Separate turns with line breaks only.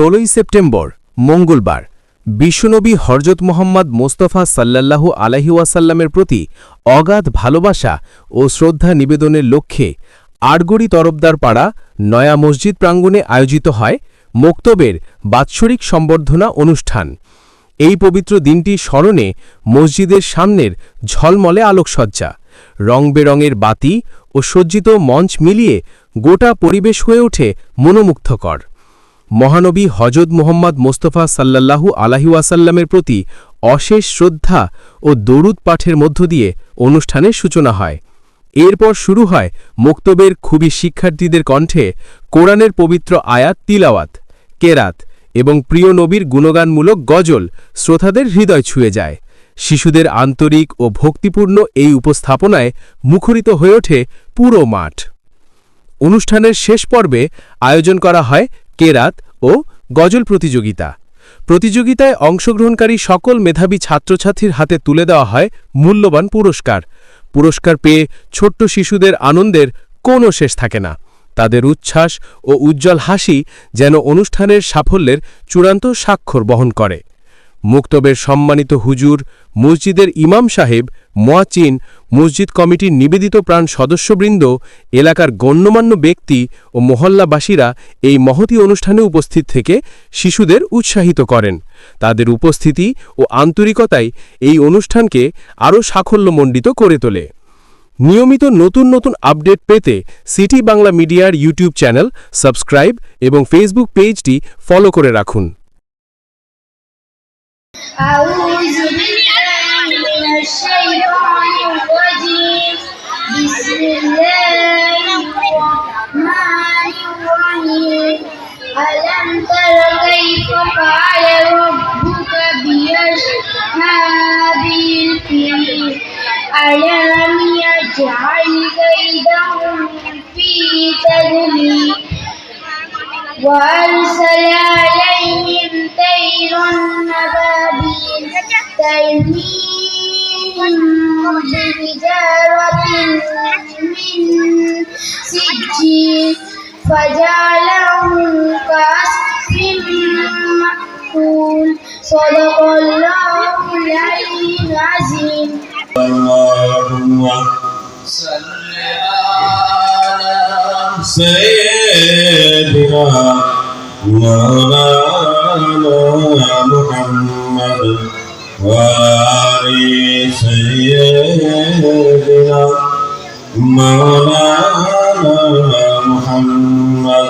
ষোলোই সেপ্টেম্বর, মঙ্গলবার, বিশ্বনবী হরজত মোহাম্মদ মোস্তফা সাল্লাল্লাহু আলাহি ওয়াসাল্লামের প্রতি অগাধ ভালোবাসা ও শ্রদ্ধা নিবেদনের লক্ষ্যে আড়গড়ি তরফদার পাড়া নয়া মসজিদ প্রাঙ্গণে আয়োজিত হয় মোক্তবের বাৎসরিক সম্বর্ধনা অনুষ্ঠান। এই পবিত্র দিনটি স্মরণে মসজিদের সামনের ঝলমলে আলোকসজ্জা রং বেরঙের বাতি ও সজ্জিত মঞ্চ মিলিয়ে গোটা পরিবেশ হয়ে ওঠে মনোমুগ্ধকর। মহানবী হজরত মোহাম্মদ মোস্তফা সাল্লাল্লাহু আলাহি ওয়াসাল্লামের প্রতি অশেষ শ্রদ্ধা ও দরুদ পাঠের মধ্য দিয়ে অনুষ্ঠানের সূচনা হয়। এরপর শুরু হয় মোক্তবের খুবই শিক্ষার্থীদের কণ্ঠে কোরআনের পবিত্র আয়াত তিলাওয়াত, কেরাত এবং প্রিয় নবীর গুণগানমূলক গজল শ্রোতাদের হৃদয় ছুঁয়ে যায়। শিশুদের আন্তরিক ও ভক্তিপূর্ণ এই উপস্থাপনায় মুখরিত হয়ে ওঠে পুরো মাঠ। অনুষ্ঠানের শেষ পর্বে আয়োজন করা হয় কেরাত ও গজল প্রতিযোগিতা। প্রতিযোগিতায় অংশগ্রহণকারী সকল মেধাবী ছাত্রছাত্রীর হাতে তুলে দেওয়া হয় মূল্যবান পুরস্কার। পুরস্কার পেয়ে ছোট্ট শিশুদের আনন্দের কোনো শেষ থাকে না। তাদের উচ্ছ্বাস ও উজ্জ্বল হাসি যেন অনুষ্ঠানের সাফল্যের চূড়ান্ত স্বাক্ষর বহন করে। মুক্তবের সম্মানিত হুজুর মসজিদের ইমাম সাহেব মোয়াচিন মসজিদ কমিটির নিবেদিত প্রাণ সদস্যবৃন্দ, এলাকার গণ্যমান্য ব্যক্তি ও মহল্লাবাসীরা এই মহতি অনুষ্ঠানে উপস্থিত থেকে শিশুদের উৎসাহিত করেন। তাদের উপস্থিতি ও আন্তরিকতাই এই অনুষ্ঠানকে আরও সাফল্যমণ্ডিত করে তোলে। নিয়মিত নতুন নতুন আপডেট পেতে সিটি বাংলা মিডিয়ার ইউটিউব চ্যানেল সাবস্ক্রাইব এবং ফেসবুক পেজটি ফলো করে রাখুন।
أعوذ بالله من الشيطان الرجيم. بسم الله الرحمن الرحيم. ألم تر كيف فعل ربك بأصحاب الفيل ألم يجعل كيدهم في تدليل وأرسل عليهم طيرا ترميهم بحجارة من سجيل فجعلهم كعصف مأكول صدق الله العلي العظيم
اللهم صل على سيدنا مولانا محمد وعلى آل سيدنا مولانا محمد